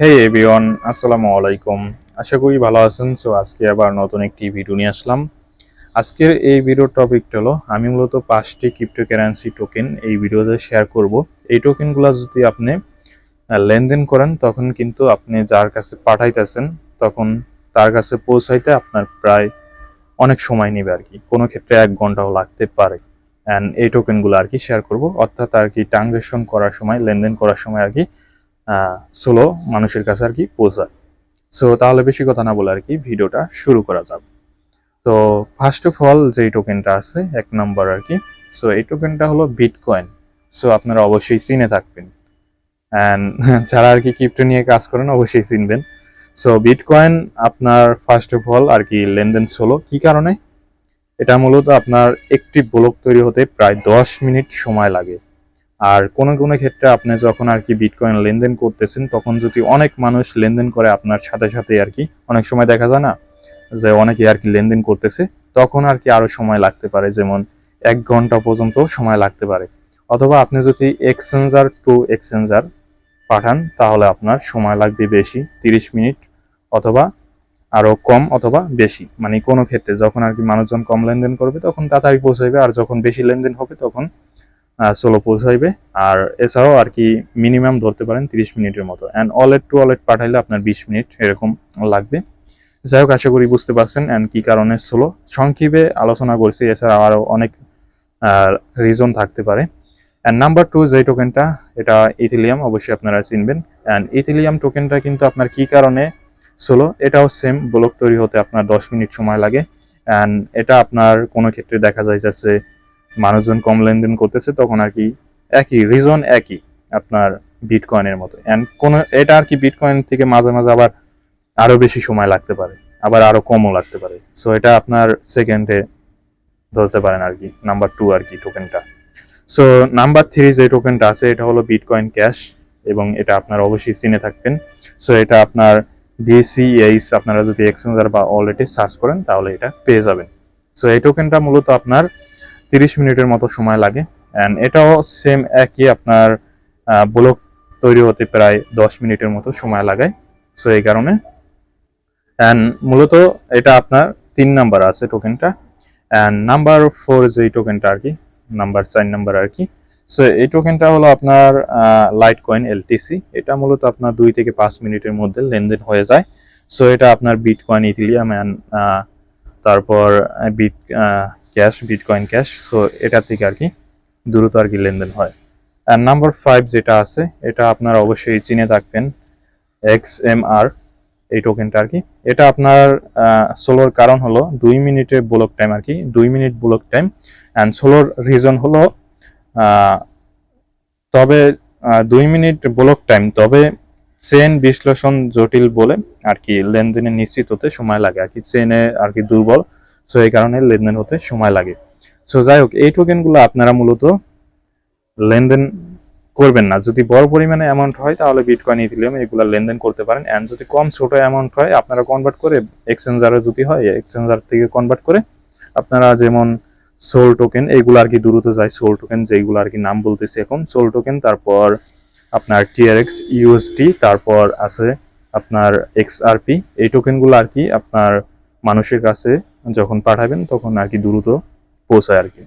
হে everyone আসসালামু আলাইকুম। আশা করি ভালো আছেন সো আজকে আবার নতুন একটি ভিডিও নিয়ে আসলাম। আজকের এই ভিডিওর টপিকটা হলো, আমি মূলত পাঁচটি ক্রিপ্টোকারেন্সি টোকেন এই ভিডিওতে শেয়ার করব। এই টোকেনগুলো যদি আপনি লেনদেন করেন, তখন কিন্তু আপনি যার কাছে পাঠাইতেছেন, তখন তার কাছে পৌঁছাইতে আপনার প্রায় অনেক সময় নেবে আর কি কোনো ক্ষেত্রে এক ঘন্টাও লাগতে পারে। অ্যান্ড এই টোকেনগুলো আর কি শেয়ার করব। অর্থাৎ আর কি ট্রানজ্যাকশন করার সময়, লেনদেন করার সময় আর কি স্লো মানুষের কাছে আর কি পৌঁছায়। সো তাহলে বেশি কথা না বলে আর কি ভিডিওটা শুরু করা যাবে তো ফার্স্ট অফ অল যেই টোকেনটা আছে, এক নম্বর আর কি সো এই টোকেনটা হলো বিটকয়েন সো আপনারা অবশ্যই চিনে থাকবেন। অ্যান্ড যারা আর কি ক্রিপ্টো নিয়ে কাজ করেন, অবশ্যই চিনবেন। সো বিটকয়েন আপনার ফার্স্ট অফ অল আর কি লেনদেন স্লো কি কারণে? এটা মূলত আপনার একটি ব্লক তৈরি হতে প্রায় দশ মিনিট সময় লাগে। আর কোনো কোনো ক্ষেত্রে আপনি যখন আর কি বিটকয়েন লেনদেন করতেছেন, তখন যদি অনেক মানুষ লেনদেন করে আপনার সাথে সাথে আর কি, অনেক সময় দেখা যায় না যে অনেকে আর কি লেনদেন করতেছে, তখন আর কি আরও সময় লাগতে পারে, যেমন এক ঘণ্টা পর্যন্ত সময় লাগতে পারে। অথবা আপনি যদি এক্সচেঞ্জার টু এক্সচেঞ্জার পাঠান, তাহলে আপনার সময় লাগবে বেশি, তিরিশ মিনিট অথবা আরও কম অথবা বেশি। মানে কোনো ক্ষেত্রে যখন আর কি মানুষজন কম লেনদেন করবে, তখন তাড়াতাড়ি পৌঁছাবে আর যখন বেশি লেনদেন হবে, তখন সোলো পৌঁছাইবে। আর এছাড়াও আর কি মিনিমাম ধরতে পারেন তিরিশ মিনিটের মতো। অ্যান্ড ওয়ালেট টু ওয়ালেট পাঠাইলে আপনার বিশ মিনিট এরকম লাগবে। যাই হোক আশা করি বুঝতে পারছেন অ্যান্ড কী কারণে সোলো সংক্ষেপে আলোচনা করছি, এছাড়া আরও অনেক রিজন থাকতে পারে। অ্যান্ড নাম্বার টু যে টোকেনটা এটা ইথিলিয়াম অবশ্যই আপনারা চিনবেন। অ্যান্ড ইথিলিয়াম টোকেনটা কিন্তু আপনার কি কারণে সোলো এটাও সেম ব্লক তৈরি হতে আপনার দশ মিনিট সময় লাগে। অ্যান্ড এটা আপনার কোনো ক্ষেত্রে দেখা যাইতেছে মানুষজন কম লেনদেন করতেছে, তখন আর কি একই রিজন একই আপনার বিটকয়েনের মতো। অ্যান্ড কোন, এটা আর কি বিটকয়েন থেকে মাঝে মাঝে আবার আরও বেশি সময় লাগতে পারে, আবার আরও কমও লাগতে পারে। সো এটা আপনার সেকেন্ডে ধরতে পারেন আর কি নাম্বার টু আর কি টোকেনটা সো নাম্বার থ্রি যে টোকেনটা আছে, এটা হলো বিটকয়েন ক্যাশ এবং এটা আপনার অবশ্যই চিনে থাকবেন। সো এটা আপনার বিসিএইচ আপনারা যদি এক্সচেঞ্জার বা ওয়ালেটে সার্চ করেন, তাহলে এটা পেয়ে যাবেন। সো এই টোকেনটা মূলত আপনার তিরিশ মিনিটের মতো সময় লাগে। অ্যান্ড এটাও সেম একই আপনার ব্লক তৈরি হতে প্রায় দশ মিনিটের মতো সময় লাগায়। সো এই কারণে। অ্যান্ড মূলত এটা আপনার তিন নাম্বার আছে টোকেনটা অ্যান্ড নাম্বার ফোর যে টোকেনটা আর কি নাম্বার চার নাম্বার আর কি। সো এই টোকেনটা হলো আপনার লাইট কয়েন এলটিসি এটা মূলত আপনার দুই থেকে পাঁচ মিনিটের মধ্যে লেনদেন হয়ে যায়। সো এটা আপনার বিটকয়েন ইথিলিয়াম অ্যান্ড তারপর bit cash bitcoin cash so এটা থেকে আর কি দ্রুত আর কি লেনদেন হয়। আর নাম্বার ফাইভ যেটা আছে, এটা আপনারা অবশ্যই চিনে থাকবেন এক্স এম আর এই টোকেনটা আর কি। এটা আপনার সোলোর কারণ হলো দুই মিনিটের ব্লক টাইম আর কি, দুই মিনিট ব্লক টাইম অ্যান্ড সোলোর রিজন হলো তবে দুই মিনিট ব্লক টাইম তবে চেন বিশ্লেষণ জটিল বলে আর কি লেনদেনে নিশ্চিত হতে সময় লাগে। আর কি চেনে আর কি দুর্বল সো এই কারণে লেনদেন হতে সময় লাগে। সো যাই হোক, এই টোকেনগুলো আপনারা মূলত লেনদেন করবেন না। যদি বড় পরিমাণে অ্যামাউন্ট হয়, তাহলে বিটকয়েন ইথিলিয়াম এগুলো লেনদেন করতে পারেন। অ্যান্ড যদি কম ছোট অ্যামাউন্ট হয়, আপনারা কনভার্ট করে এক্সচেঞ্জারে যদি হয় এক্সচেঞ্জার থেকে কনভার্ট করে আপনারা যেমন সোল টোকেন এগুলো আর কি দ্রুত যায়। সোল টোকেন যেগুলো আর কি নাম বলতেছি এখন। সোল টোকেন তারপর আপনার টিআরএক্স ইউএসডি তারপর আছে আপনার এক্সআরপি এই টোকেনগুলো আর কি আপনার মানুষের কাছে যখন পাঠাবেন তখন আর কি দ্রুত পৌঁছায় আর কি।